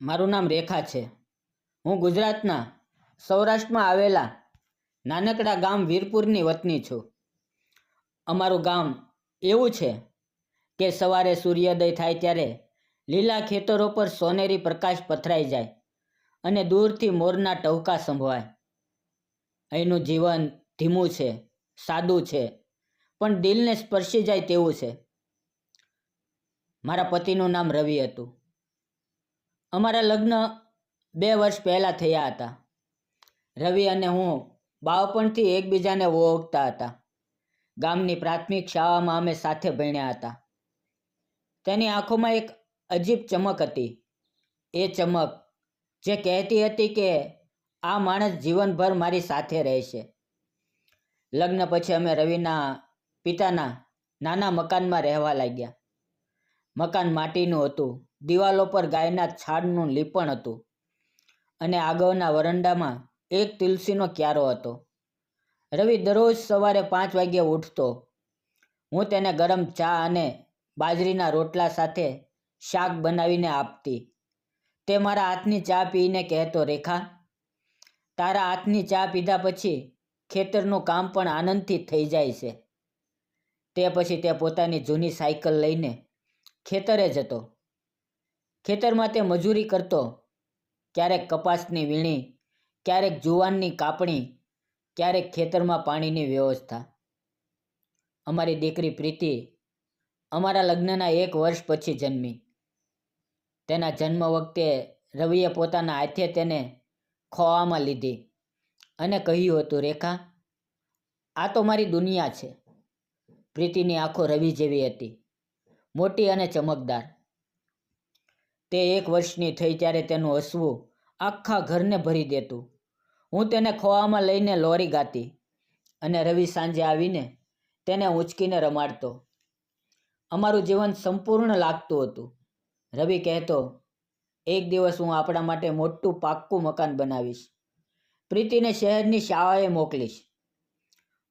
મારું નામ રેખા છે. હું ગુજરાતના સૌરાષ્ટ્રમાં આવેલા નાનકડા ગામ વીરપુરની વતની છું. અમારું ગામ એવું છે કે સવારે સૂર્યોદય થાય ત્યારે લીલા ખેતરો પર સોનેરી પ્રકાશ પથરાઈ જાય અને દૂરથી મોરના ટહુકા સંભળાય અહીંનું જીવન ધીમું છે, સાદું છે, પણ દિલને સ્પર્શી જાય તેવું છે. મારા પતિનું નામ રવિ હતું. અમારા લગ્ન બે વર્ષ પહેલાં થયા હતા. રવિ અને હું બાળપણથી એકબીજાને ઓળખતા હતા. ગામની પ્રાથમિક શાળામાં અમે સાથે ભણ્યા હતા. તેની આંખોમાં એક અજીબ ચમક હતી. એ ચમક જે કહેતી હતી કે આ માણસ જીવનભર મારી સાથે રહેશે. લગ્ન પછી અમે રવિના પિતાના નાના મકાનમાં રહેવા લાગ્યા. મકાન માટીનું હતું. દિવાલો પર ગાયના છાડનું લીપણ હતું. અને આગળના વરંડામાં એક તુલસીનો ક્યારો હતો. રવિ દરરોજ સવારે પાંચ વાગ્યે ઉઠતો. હું તેને ગરમ ચા અને બાજરીના રોટલા સાથે શાક બનાવીને આપતી. તે મારા હાથની ચા પીને કહેતો, રેખા, તારા હાથની ચા પીધા પછી ખેતરનું કામ પણ આનંદથી થઈ જાય છે. તે પછી તે પોતાની જૂની સાયકલ લઈને ખેતરે જતો. ખેતરમાં તે મજૂરી કરતો. ક્યારેક કપાસની વીણી, ક્યારેક જુવાનની કાપણી, ક્યારેક ખેતરમાં પાણીની વ્યવસ્થા. અમારી દીકરી પ્રીતિ અમારા લગ્નના એક વર્ષ પછી જન્મી. તેના જન્મ વખતે રવિએ પોતાના હાથે તેને ખોવામાં લીધી અને કહ્યું હતું, રેખા, આ તો મારી દુનિયા છે. પ્રીતિની આંખો રવિ જેવી હતી. મોટી અને ચમકદાર. તે એક વર્ષની થઈ ત્યારે તેનું હસવું આખા ઘરને ભરી દેતું. હું તેને ખોવામાં લઈને લોરી ગાતી અને રવિ સાંજે આવીને તેને ઊંચકીને રમાડતો. અમારું જીવન સંપૂર્ણ લાગતું હતું. રવિ કહેતો, એક દિવસ હું આપણા માટે મોટું પાક્કું મકાન બનાવીશ. પ્રીતિને શહેરની શાળાએ મોકલીશ.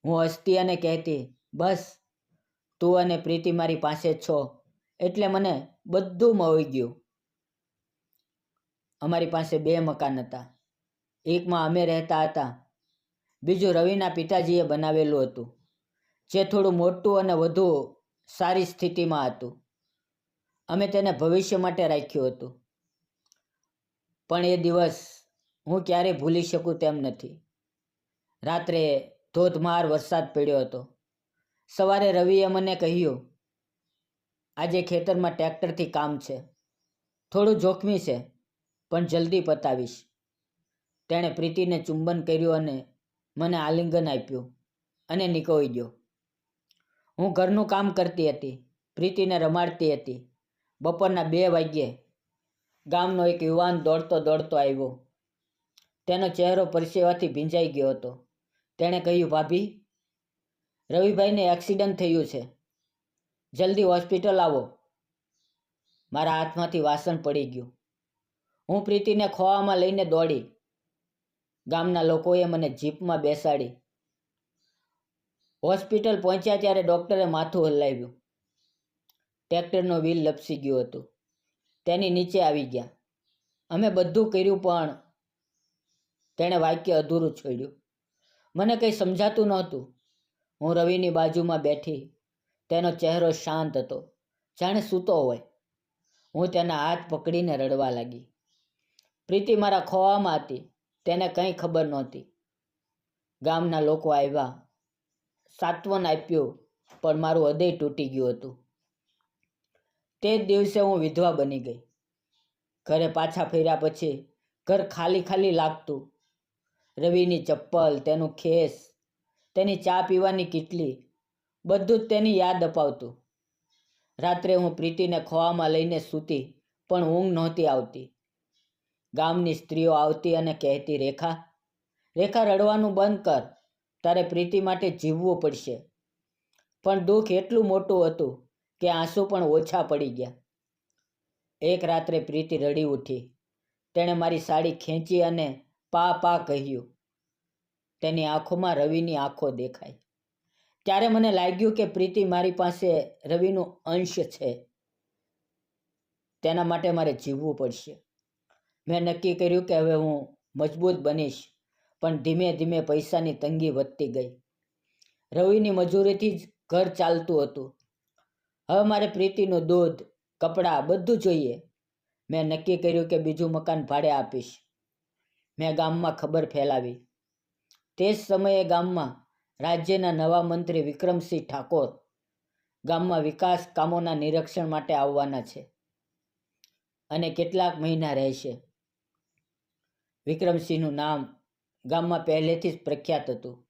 હું હસતી અને કહેતી, બસ તું અને પ્રીતિ મારી પાસે છો. એટલે મને બધું મળી ગયું. અમારી પાસે બે મકાન હતા. એકમાં અમે રહેતા હતા. બીજું રવિના પિતાજીએ બનાવેલું હતું, જે થોડું મોટું અને વધુ સારી સ્થિતિમાં હતું. અમે તેને ભવિષ્ય માટે રાખ્યું હતું. પણ એ દિવસ હું ક્યારેય ભૂલી શકું તેમ નથી. રાત્રે ધોધમાર વરસાદ પડ્યો હતો. સવારે રવિએ મને કહ્યું, આજે ખેતરમાં ટ્રેક્ટરથી કામ છે. થોડું જોખમી છે, પણ જલ્દી પતાવીશ. તેણે પ્રીતિને ચુંબન કર્યું અને મને આલિંગન આપ્યું અને નીકળી ગયો. હું ઘરનું કામ કરતી હતી, પ્રીતિને રમાડતી હતી. બપોરના બે વાગ્યે ગામનો એક યુવાન દોડતો દોડતો આવ્યો. તેનો ચહેરો પરસેવાથી ભીંજાઈ ગયો હતો. તેણે કહ્યું, ભાભી રવિભાઈને એક્સિડન્ટ થયું છે. જલ્દી હોસ્પિટલ આવો. મારા હાથમાંથી વાસણ પડી ગયું. હું પ્રીતિને ખોવામાં લઈને દોડી. ગામના લોકોએ મને જીપમાં બેસાડી. હોસ્પિટલ પહોંચ્યા ત્યારે ડૉક્ટરે માથું હલાવ્યું. ટ્રેક્ટરનો વ્હીલ લપસી ગયો હતો. તેની નીચે આવી ગયા. અમે બધું કર્યું પણ તેણે વાક્ય અધૂરું છોડ્યું. મને કંઈ સમજાતું નહોતું. હું રવિની બાજુમાં બેઠી, તેનો ચહેરો શાંત હતો, જાણે સૂતો હોય. હું તેના હાથ પકડીને રડવા લાગી. પ્રીતિ મારા ખોવામાં હતી, તેને કંઈ ખબર નહોતી. ગામના લોકો આવ્યા. સાંત્વન આપ્યું, પણ મારું હૃદય તૂટી ગયું હતું. તે જ દિવસે હું વિધવા બની ગઈ. ઘરે પાછા ફેર્યા પછી ઘર ખાલી ખાલી લાગતું. રવિની ચપ્પલ, તેનું ખેસ તેની ચા પીવાની કીટલી. બધું જ તેની યાદ અપાવતું. રાત્રે હું પ્રીતિને ખોવામાં લઈને સૂતી, પણ ઊંઘ નહોતી આવતી. ગામની સ્ત્રીઓ આવતી અને કહેતી, રેખા રેખા, રડવાનું બંધ કર. તારે પ્રીતિ માટે જીવવું પડશે. પણ દુઃખ એટલું મોટું હતું કે આંસુ પણ ઓછા પડી ગયા. એક રાત્રે પ્રીતિ રડી ઉઠી. તેણે મારી સાડી ખેંચી અને પા પા કહ્યું. તેની આંખોમાં રવિની આંખો દેખાય. ત્યારે મને લાગ્યું કે પ્રીતિ મારી પાસે રવિનું અંશ છે. તેના માટે મારે જીવવું પડશે. મેં નક્કી કર્યું કે હવે હું મજબૂત બનીશ, પણ ધીમે ધીમે પૈસાની તંગી વધતી ગઈ. રવિની મજૂરીથી જ ઘર ચાલતું હતું. હવે મારે પ્રીતિનું દૂધ, કપડાં બધું જોઈએ. મેં નક્કી કર્યું કે બીજું મકાન ભાડે આપીશ. મેં ગામમાં ખબર ફેલાવી. તે જ સમયે ગામમાં રાજ્યના નવા મંત્રી વિક્રમસિંહ ઠાકોર ગામમાં વિકાસ કામોના નિરીક્ષણ માટે આવવાના છે અને કેટલાક મહિના રહેશે. વિક્રમસિંહનું નામ ગામમાં પહેલેથી જ પ્રખ્યાત હતું.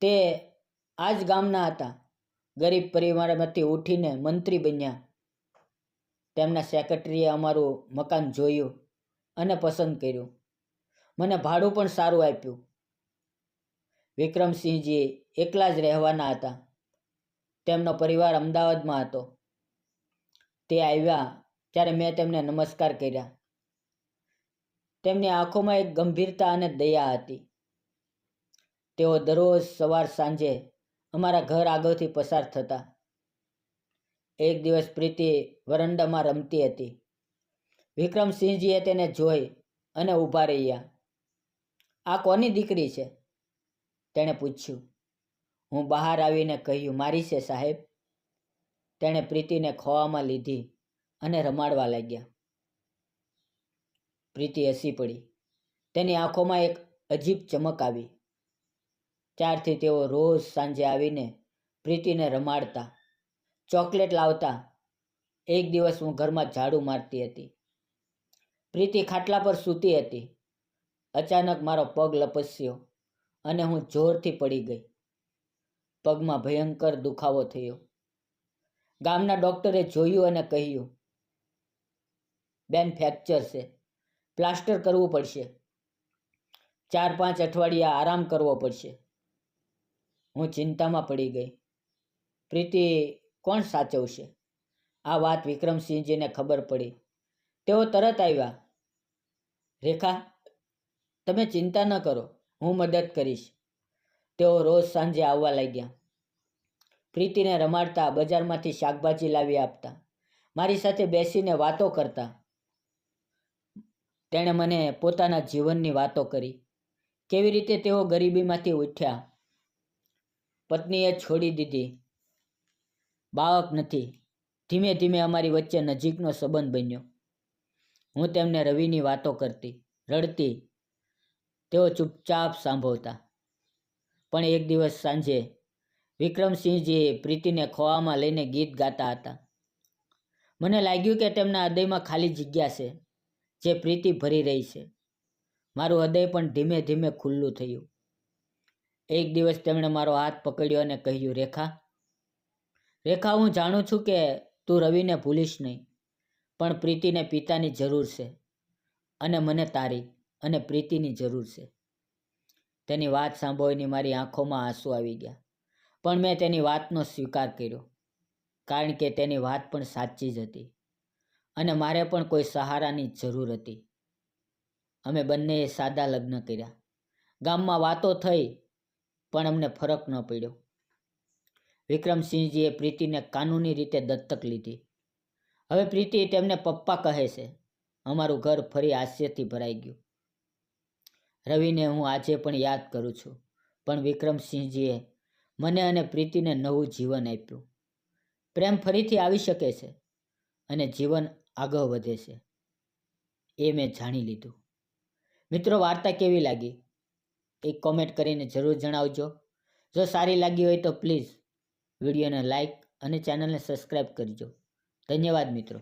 તે આ જ ગામના હતા. ગરીબ પરિવારમાંથી ઉઠીને મંત્રી બન્યા. તેમના સેક્રેટરીએ અમારું મકાન જોયું અને પસંદ કર્યું. મને ભાડું પણ સારું આપ્યું. વિક્રમસિંહજી એકલા જ રહેવાના હતા. તેમનો પરિવાર અમદાવાદમાં હતો. તે આવ્યા ત્યારે મેં તેમને નમસ્કાર કર્યા. તેમની આંખોમાં એક ગંભીરતા અને દયા હતી. તેઓ દરરોજ સવાર સાંજે અમારા ઘર આગળથી પસાર થતા. એક દિવસ પ્રીતિ વરંડામાં રમતી હતી. વિક્રમસિંહજીએ તેને જોઈ અને ઊભા રહ્યા. આ કોની દીકરી છે? તેણે પૂછ્યું, હું બહાર આવીને કહ્યું, મારી છે સાહેબ. તેણે પ્રીતિને ખોવામાં લીધી અને રમાડવા લાગ્યા. પ્રીતિ હસી પડી. તેની આંખોમાં એક અજીબ ચમક આવી. ત્યારથી તેઓ રોજ સાંજે આવીને પ્રીતિને રમાડતા, ચોકલેટ લાવતા. એક દિવસ હું ઘરમાં ઝાડુ મારતી હતી. પ્રીતિ ખાટલા પર સૂતી હતી. અચાનક મારો પગ લપસ્યો. અને હું જોરથી પડી ગઈ. પગમાં ભયંકર દુખાવો થયો. ગામના ડૉક્ટરે જોયું અને કહ્યું, બેન, ફ્રેક્ચર છે. પ્લાસ્ટર કરવું પડશે. ચાર પાંચ અઠવાડિયા આરામ કરવો પડશે. હું ચિંતામાં પડી ગઈ. પ્રીતિ, કોણ સાચવશે? આ વાત વિક્રમસિંહજીને ખબર પડી. તેઓ તરત આવ્યા. રેખા, તમે ચિંતા ન કરો. હું મદદ કરીશ. તેઓ રોજ સાંજે આવવા લાગ્યા. પ્રીતિને રમાડતા બજારમાંથી શાકભાજી લાવી આપતા. મારી સાથે બેસીને વાતો કરતા. તેણે મને પોતાના જીવનની વાતો કરી. કેવી રીતે તેઓ ગરીબીમાંથી ઉઠ્યા? પત્નીએ છોડી દીધી. બાળક નથી. ધીમે ધીમે અમારી વચ્ચે નજીકનો સંબંધ બન્યો. હું તેમને રવિની વાતો કરતી, રડતી તેઓ ચૂપચાપ સાંભળતા. પણ એક દિવસ સાંજે વિક્રમસિંહજી પ્રીતિને ખોવામાં લઈને ગીત ગાતા હતા. મને લાગ્યું કે તેમના હૃદયમાં ખાલી જગ્યા છે, જે પ્રીતિ ભરી રહી છે. મારું હૃદય પણ ધીમે ધીમે ખુલ્લું થયું. એક દિવસ તેમણે મારો હાથ પકડ્યો અને કહ્યું, રેખા રેખા, હું જાણું છું કે તું રવિને ભૂલીશ નહીં, પણ પ્રીતિને પિતાની જરૂર છે અને મને તારી અને પ્રીતિની જરૂર છે. તેની વાત સાંભળીને મારી આંખોમાં આંસુ આવી ગયા. પણ મેં તેની વાતનો સ્વીકાર કર્યો, કારણ કે તેની વાત પણ સાચી જ હતી અને મારે પણ કોઈ સહારાની જરૂર હતી. અમે બંનેએ સાદા લગ્ન કર્યા. ગામમાં વાતો થઈ, પણ અમને ફરક ન પડ્યો. વિક્રમસિંહજીએ પ્રીતિને કાનૂની રીતે દત્તક લીધી. હવે પ્રીતિ તેમને પપ્પા કહે છે. અમારું ઘર ફરી હાસ્યથી ભરાઈ ગયું. રવિને હું આજે પણ યાદ કરું છું. પણ વિક્રમસિંહજીએ મને અને પ્રીતિને નવું જીવન આપ્યું. પ્રેમ ફરીથી આવી શકે છે અને જીવન આગળ વધે છે. એ મેં જાણી લીધું. મિત્રો, વાર્તા કેવી લાગી? એક કોમેન્ટ કરીને જરૂર જણાવજો. જો સારી લાગી હોય તો પ્લીઝ વિડીયોને લાઈક અને ચેનલને સબસ્ક્રાઈબ કરજો. ધન્યવાદ મિત્રો.